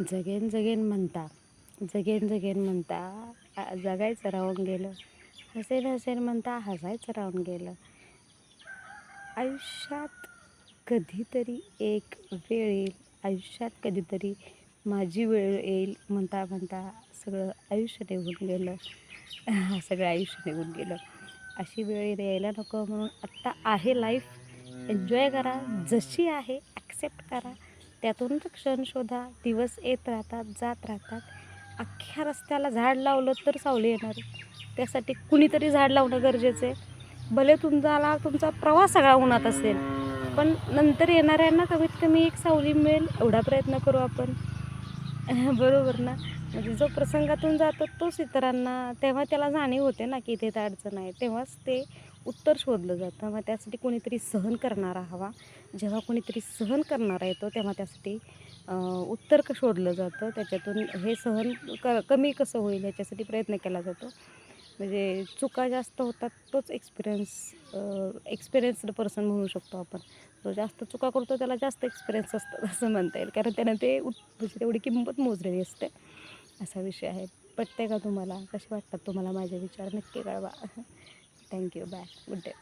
जगेन जगेन म्हणता जगेन जगेन म्हणता जगायचं राहून गेलं. हसेन हसेन म्हणता हसायचं राहून गेलं. आयुष्यात कधीतरी एक वेळ येईल आयुष्यात कधीतरी माझी वेळ येईल म्हणता म्हणता सगळं आयुष्य निघून गेलं. सगळं आयुष्य निघून गेलं. अशी वेळ यायला नको म्हणून आत्ता आहे लाईफ एन्जॉय करा. जशी आहे ॲक्सेप्ट करा. त्यातून क्षण शोधा. दिवस येत राहतात जात राहतात. अख्ख्या रस्त्याला झाड लावलं तर सावली येणार. त्यासाठी कुणीतरी झाड लावणं गरजेचं आहे. भले तुमचा तुमचा प्रवास सगळा उन्हात असेल पण नंतर येणाऱ्यांना कमीत कमी एक सावली मिळेल एवढा प्रयत्न करू आपण. बरोबर ना? म्हणजे जो प्रसंगातून जातो तोच इतरांना तेव्हा त्याला जाणीव होते ना की इथे तर अडचण आहे. तेव्हाच ते उत्तर शोधलं जातं. मग त्यासाठी कोणीतरी सहन करणारा हवा. जेव्हा कोणीतरी सहन करणारा येतो तेव्हा त्यासाठी उत्तर क शोधलं जातं. त्याच्यातून हे सहन क कमी कसं होईल याच्यासाठी प्रयत्न केला जातो. म्हणजे चुका जास्त होतात तोच एक्सपिरियन्स एक्सपिरियन्स्ड पर्सन म्हणू शकतो आपण. जो जास्त चुका करतो त्याला जास्त एक्सपिरियन्स असतात असं म्हणता येईल. कारण त्यानं ते उत म्हणजे तेवढी किंमत मोजलेली असते. असा विषय आहे. पटते का तुम्हाला? कसे वाटतात तुम्हाला माझे विचार? नक्की कळवा. Thank you. Bye. Good day.